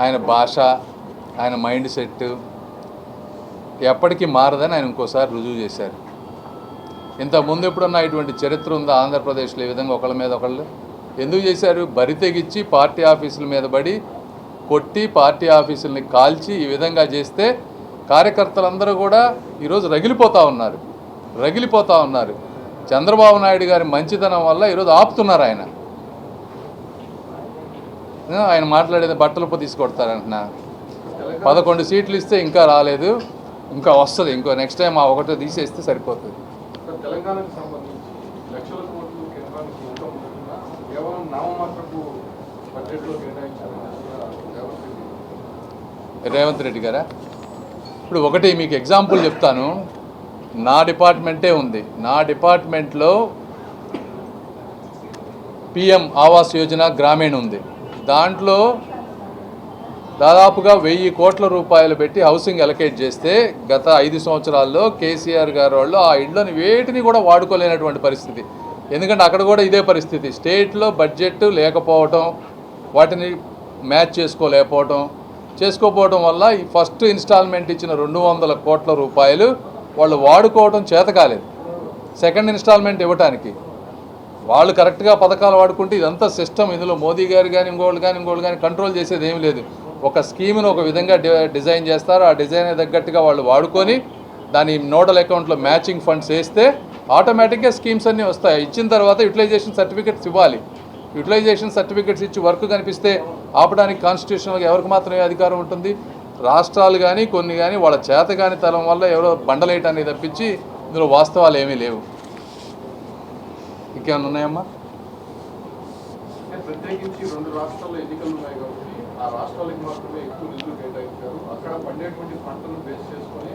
ఆయన భాష ఆయన మైండ్ సెట్ ఎప్పటికీ మారదని ఆయన ఇంకోసారి రుజువు చేశారు. ఇంతకుముందు ఎప్పుడన్నా ఇటువంటి చరిత్ర ఉందా ఆంధ్రప్రదేశ్లో ఈ విధంగా ఒకళ్ళ మీద ఒకళ్ళు? ఎందుకు చేశారు? బరి తెగించి పార్టీ ఆఫీసుల మీద పడి కొట్టి పార్టీ ఆఫీసుల్ని కాల్చి ఈ విధంగా చేస్తే కార్యకర్తలందరూ కూడా ఈరోజు రగిలిపోతూ ఉన్నారు. రగిలిపోతూ ఉన్నారు. చంద్రబాబు నాయుడు గారి మంచితనం వల్ల ఈరోజు ఆపుతున్నారు ఆయన. ఆయన మాట్లాడేది బట్టలు తీసుకొడతారంటున్నా. పదకొండు సీట్లు ఇస్తే ఇంకా రాలేదు ఇంకా వస్తుంది ఇంకో నెక్స్ట్ టైం ఆ ఒకటో తీసేస్తే సరిపోతుంది. రేవంత్ రెడ్డి గారా. ఇప్పుడు ఒకటి మీకు ఎగ్జాంపుల్ చెప్తాను. నా డిపార్ట్మెంటే ఉంది. నా డిపార్ట్మెంట్లో పిఎం ఆవాస్ యోజన గ్రామీణ ఉంది. దాంట్లో దాదాపుగా వెయ్యి కోట్ల రూపాయలు పెట్టి హౌసింగ్ అలకేట్ చేస్తే గత ఐదు సంవత్సరాల్లో కేసీఆర్ గారు వాళ్ళు ఆ ఇళ్ళని వేటిని కూడా వాడుకోలేనటువంటి పరిస్థితి. ఎందుకంటే అక్కడ కూడా ఇదే పరిస్థితి. స్టేట్లో బడ్జెట్ లేకపోవటం వాటిని మ్యాచ్ చేసుకోలేకపోవటం చేసుకోపోవటం వల్ల ఈ ఫస్ట్ ఇన్స్టాల్మెంట్ ఇచ్చిన రెండు వందల కోట్ల రూపాయలు వాళ్ళు వాడుకోవడం చేత కాలేదు సెకండ్ ఇన్స్టాల్మెంట్ ఇవ్వటానికి. వాళ్ళు కరెక్ట్గా పథకాలు వాడుకుంటే ఇదంతా సిస్టమ్. ఇందులో మోదీ గారు కానీ ఇంకోళ్ళు కానీ ఇంకోళ్ళు కానీ కంట్రోల్ చేసేది ఏమీ లేదు. ఒక స్కీమ్ను ఒక విధంగా డి- డిజైన్ చేస్తారు. ఆ డిజైన్ తగ్గట్టుగా వాళ్ళు వాడుకొని దాని నోడల్ అకౌంట్లో మ్యాచింగ్ ఫండ్స్ వేస్తే ఆటోమేటిక్గా స్కీమ్స్ అన్నీ వస్తాయి. ఇచ్చిన తర్వాత యూటిలైజేషన్ సర్టిఫికెట్స్ ఇవ్వాలి. యూటిలైజేషన్ సర్టిఫికెట్స్ ఇచ్చి వర్క్ కనిపిస్తే ఆపడానికి కాన్స్టిట్యూషన్గా ఎవరికి మాత్రమే అధికారం ఉంటుంది. రాష్ట్రాలు కానీ కొన్ని కానీ వాళ్ళ చేత కాని తలం వల్ల ఎవరో బండలేయటాన్ని తప్పించి ఇందులో వాస్తవాలు ఏమీ లేవు. ఇంకేమైనా ఉన్నాయమ్మా? ప్రత్యేకించి రెండు రాష్ట్రాల్లో ఎన్నికలు ఉన్నాయి కాబట్టి ఆ రాష్ట్రాలకు మాత్రమే ఎక్కువ నిధులు కేటాయించారు. అక్కడ పండేటువంటి పంటను బేస్ చేసుకొని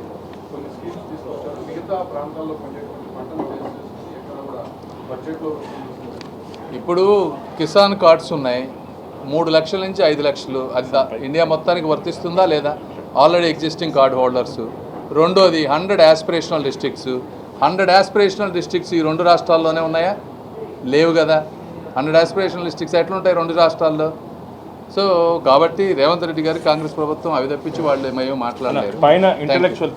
కొన్ని స్కీమ్స్ తీసుకొచ్చారు. మిగతా ప్రాంతాల్లో పండేటువంటి పంటను బేస్ చేసుకొని ఎక్కడ కూడా బడ్జెట్లో ఇప్పుడు కిసాన్ కార్డ్స్ ఉన్నాయి. మూడు లక్షల నుంచి ఐదు లక్షలు. అది ఇండియా మొత్తానికి వర్తిస్తుందా లేదా? ఆల్రెడీ ఎగ్జిస్టింగ్ కార్డ్ హోల్డర్స్ రెండోది hundred aspirational districts hundred aspirational districts ఈ రెండు రాష్ట్రాల్లోనే ఉన్నాయా? లేవు కదా. హండ్రెడ్ యాస్పిరేషనల్ డిస్ట్రిక్ట్స్ ఎట్లుంటాయి రెండు రాష్ట్రాల్లో? సో కాబట్టి రేవంత్ రెడ్డి గారు కాంగ్రెస్ ప్రభుత్వం అవి తప్పించి వాళ్ళు ఏమో మాట్లాడలేరు. పైన. ఇంటలెక్చువల్